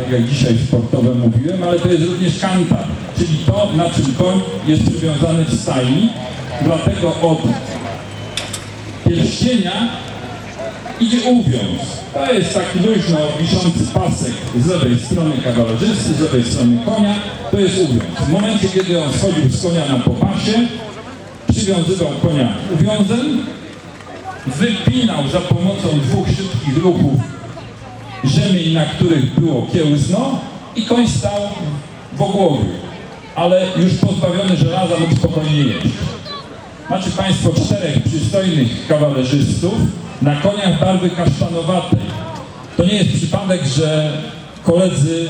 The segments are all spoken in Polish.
tak jak dzisiaj sportowe mówiłem, ale to jest również kantar, czyli to, na czym koń jest przywiązany w stajni. Dlatego od pierścienia idzie uwiąz. To jest taki luźno wiszący pasek z lewej strony kawalerzysty, z lewej strony konia. To jest uwiąz. W momencie, kiedy on schodził z konia na popasie, przywiązywał konia uwiązem, wypinał za pomocą dwóch szybkich ruchów rzemień, na których było kiełzno i koń stał w ogłowiu, ale już pozbawiony żelaza mógł spokojnie jeść. Macie Państwo czterech przystojnych kawalerzystów na koniach barwy kasztanowatej. To nie jest przypadek, że koledzy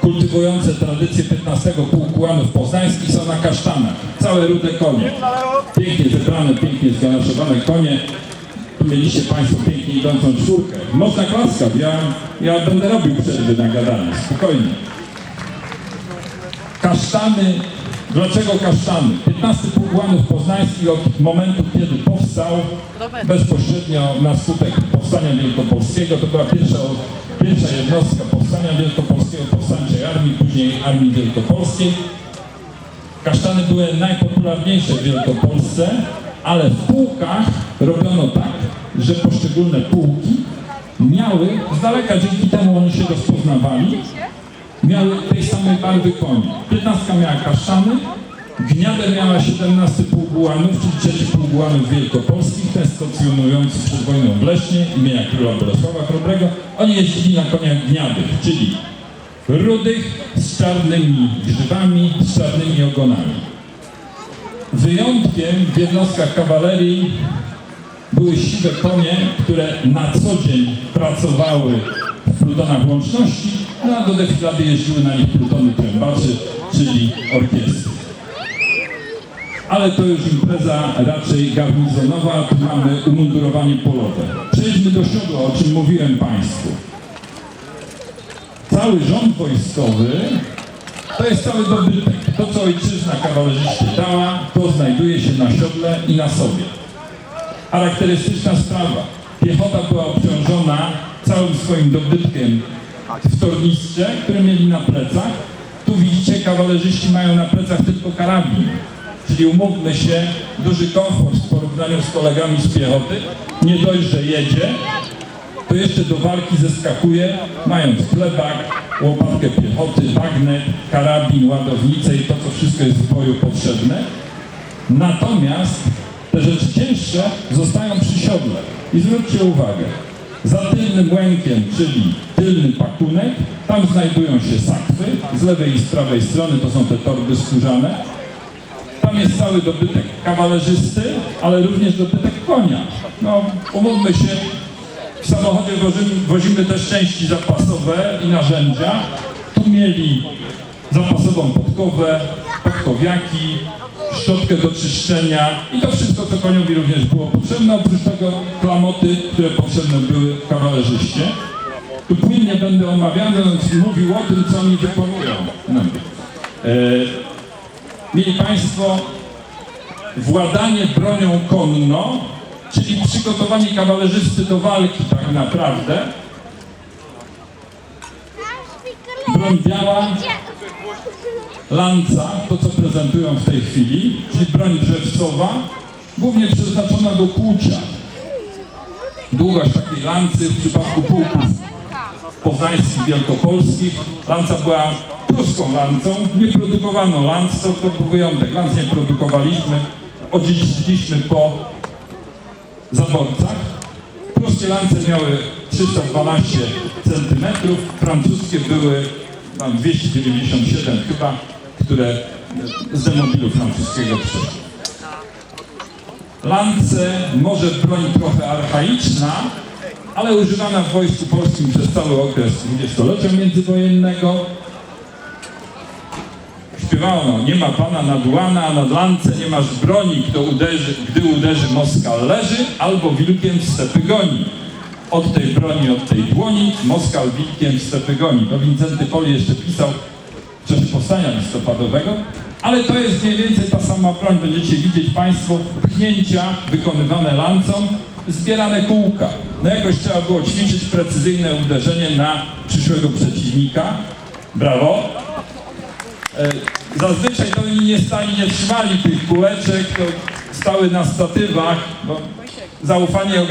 kultywujące tradycję 15 pułku łanów poznańskich są na kasztanach. Całe rude konie. Pięknie zebrane, pięknie zganaszowane konie. Mieliście Państwo pięknie idącą czwórkę. Mocna klaska, ja, ja będę robił przerwy na gadanie, spokojnie. Kasztany, dlaczego kasztany? 15 Pułkłanów Poznańskich od momentu, kiedy powstał, bezpośrednio na skutek Powstania Wielkopolskiego, to była pierwsza, pierwsza jednostka Powstania Wielkopolskiego, Powstańczej Armii, później Armii Wielkopolskiej. Kasztany były najpopularniejsze w Wielkopolsce, ale w pułkach robiono tak, że poszczególne pułki miały, z daleka dzięki temu oni się rozpoznawali, miały tej samej barwy koni. 15 miała kaszany, Gniadę miała 17 półgułanów, czyli trzeci półgułanów wielkopolskich, ten stacjonujący przed wojną w Lesznie, imienia króla Bolesława Chrobrego. Oni jeździli na koniach gniadych, czyli rudych, z czarnymi grzywami, z czarnymi ogonami. Wyjątkiem w jednostkach kawalerii były siwe konie, które na co dzień pracowały w plutonach łączności, no a do defilady jeździły na nich plutony trębaczy, czyli orkiestry. Ale to już impreza raczej garnizonowa, tu mamy umundurowanie polowe. Przejdźmy do siodła, o czym mówiłem Państwu. Cały rząd wojskowy to jest cały dobytek. To, co ojczyzna kawalerzyście dała, to znajduje się na siodle i na sobie. Charakterystyczna sprawa. Piechota była obciążona całym swoim dobytkiem w tornistrze, które mieli na plecach. Tu widzicie, kawalerzyści mają na plecach tylko karabin. Czyli umówmy się, duży komfort w porównaniu z kolegami z piechoty. Nie dość, że jedzie, to jeszcze do walki zeskakuje, mając plebak, łopatkę piechoty, bagnet, karabin, ładownicę i to, co wszystko jest w boju potrzebne. Natomiast te rzeczy cięższe zostają przy siodle. I zwróćcie uwagę, za tylnym łękiem, czyli tylny pakunek, tam znajdują się sakwy, z lewej i z prawej strony to są te torby skórzane. Tam jest cały dobytek kawalerzysty, ale również dobytek konia. No, umówmy się, w samochodzie wozimy, wozimy też części zapasowe i narzędzia. Tu mieli zapasową podkowę, podkowiaki, szczotkę do czyszczenia i to wszystko, co koniowi również było potrzebne. Oprócz tego klamoty, które potrzebne były kawalerzyście. Tu płynnie będę omawiając mówił o tym, co oni wykonują. No. E, mieli Państwo władanie bronią konną, czyli przygotowanie kawalerzysty do walki tak naprawdę. Broń biała, lanca, to co prezentują w tej chwili, czyli broń drzewcowa, głównie przeznaczona do kłucia. Długość takiej lancy w przypadku pułków poznańskich, wielkopolskich, lanca była pruską lancą, nie produkowano lanc, to, to był wyjątek, lanc nie produkowaliśmy, odziedziczyliśmy po zaborcach. Pruskie lance miały 312 cm, francuskie były tam 297 chyba, które z demobilu francuskiego przyszły. Lance, może broń trochę archaiczna, ale używana w Wojsku Polskim przez cały okres dwudziestolecia międzywojennego. Śpiewano, nie ma pana nad łana, nad lance nie masz broni, kto uderzy, gdy uderzy Moskal leży, albo wilkiem w stepy goni. Od tej broni, od tej dłoni, Moskal wilkiem stepy goni. No Wincenty Poli jeszcze pisał w czasie powstania listopadowego, ale to jest mniej więcej ta sama broń. Będziecie widzieć Państwo pchnięcia wykonywane lancą, zbierane kółka. No jakoś trzeba było ćwiczyć precyzyjne uderzenie na przyszłego przeciwnika. Brawo! E, zazwyczaj to oni nie stali, nie trzymali tych kółeczek, to stały na statywach, bo zaufanie ograniczone.